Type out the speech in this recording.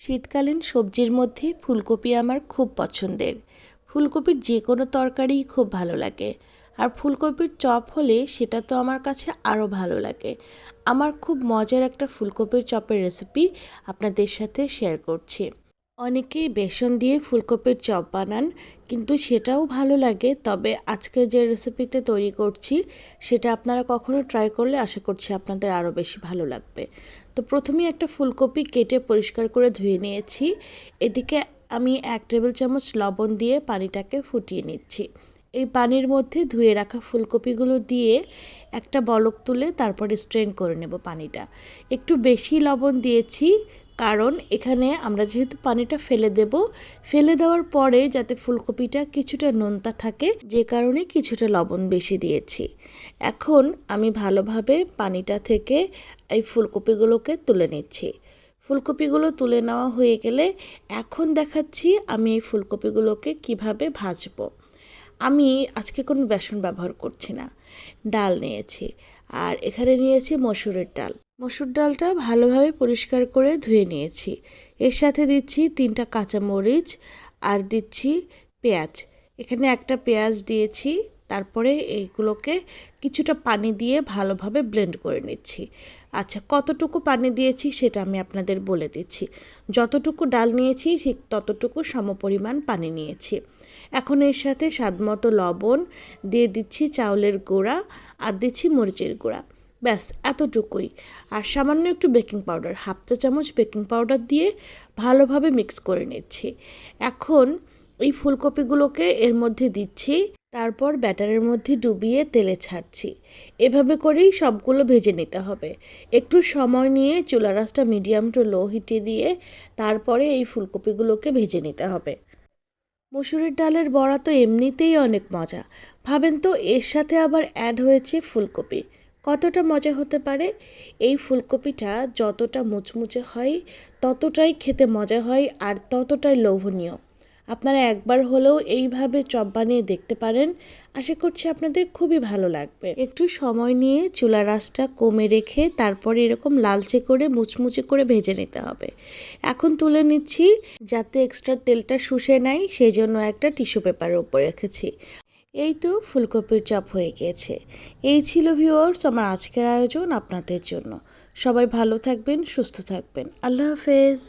শীতকালীন সবজির মধ্যে ফুলকপি আমার খুব পছন্দের। ফুলকপির যে কোনো তরকারিই খুব ভালো লাগে। আর ফুলকপির চপ হলে সেটা তো আমার কাছে আরও ভালো লাগে। আমার খুব মজার একটা ফুলকপির চপের রেসিপি আপনাদের সাথে শেয়ার করছি। অনেকেই বেসন দিয়ে ফুলকপির চপ বানান, কিন্তু সেটাও ভালো লাগে। তবে আজকে যে রেসিপিতে তৈরি করছি, সেটা আপনারা কখনো ট্রাই করলে আশা করছি আপনাদের আরও বেশি ভালো লাগবে। তো প্রথমেই একটা ফুলকপি কেটে পরিষ্কার করে ধুয়ে নিয়েছি। এদিকে আমি এক টেবিল চামচ লবণ দিয়ে পানিটাকে ফুটিয়ে নিচ্ছি। এই পানির মধ্যে ধুয়ে রাখা ফুলকপিগুলো দিয়ে একটা বলক তুলে তারপরে স্ট্রেন করে নেব পানিটা। একটু বেশি লবণ দিয়েছি কারণ এখানে আমরা যেহেতু পানিটা ফেলে দেব, ফেলে দেওয়ার পরে যাতে ফুলকপিটা কিছুটা নোনতা থাকে, যে কারণে কিছুটা লবণ বেশি দিয়েছি। এখন আমি ভালোভাবে পানিটা থেকে এই ফুলকপিগুলোকে তুলে নিচ্ছি। ফুলকপিগুলো তুলে নেওয়া হয়ে গেলে এখন দেখাচ্ছি আমি এই ফুলকপিগুলোকে কীভাবে ভাজবো। আমি আজকে কোনো বেসন ব্যবহার করছি না। ডাল নিয়েছি। আর এখানে নিয়েছি মসুরের ডাল। মসুর ডালটা ভালোভাবে পরিষ্কার করে ধুয়ে নিয়েছি। এর সাথে দিচ্ছি তিনটা কাঁচামরিচ আর দিচ্ছি পেঁয়াজ। এখানে একটা পেঁয়াজ দিয়েছি। তারপরে এইগুলোকে কিছুটা পানি দিয়ে ভালোভাবে ব্লেন্ড করে নিচ্ছি। আচ্ছা কতটুকু পানি দিয়েছি সেটা আমি আপনাদের বলে দিচ্ছি। যতটুকু ডাল নিয়েছি ঠিক ততটুকু সমপরিমাণ পানি নিয়েছি। এখন এর সাথে স্বাদমতো লবণ দিয়ে দিচ্ছি চাউলের গুঁড়া আর দিচ্ছি মরিচের গুঁড়া। ব্যাস, এতটুকুই। আর সামান্য একটু বেকিং পাউডার, হাফ চা চামচ বেকিং পাউডার দিয়ে ভালোভাবে মিক্স করে নিচ্ছি। এখন এই ফুলকপিগুলোকে এর মধ্যে দিচ্ছি তারপর ব্যাটারের মধ্যে ডুবিয়ে তেলে ছাড়ছি। এভাবে করেই সবগুলো ভেজে নিতে হবে। একটু সময় নিয়ে চুলা রাসটা মিডিয়াম টু লো হিটে দিয়ে তারপরে এই ফুলকপিগুলোকে ভেজে নিতে হবে। মসুরের ডালের বড়া তো এমনিতেই অনেক মজা। ভাবেন তো, এর সাথে আবার অ্যাড হয়েছে ফুলকপি। কতটা মজা হতে পারে? এই ফুলকপিটা যতটা মুচমুচে হয়, ততটাই খেতে মজা হয় আর ততটাই লোভনীয়। আপনারা একবার হলেও এইভাবে চপ বানিয়ে দেখতে পারেন। আশা করছি আপনাদের খুবই ভালো লাগবে। একটু সময় নিয়ে চুলা রাসটা কমে রেখে তারপরে এরকম লালচে করে, মুচমুচে করে ভেজে নিতে হবে। এখন তুলে নিচ্ছি, যাতে এক্সট্রা তেলটা শুষে নেয় সেই জন্য একটা টিস্যু পেপারের উপর রেখেছি। এই তো ফুলকপির চপ হয়ে গিয়েছে। এই ছিল ভিউয়ার্স আমার আজকের আয়োজন আপনাদের জন্য। সবাই ভালো থাকবেন, সুস্থ থাকবেন। আল্লাহ হাফেজ।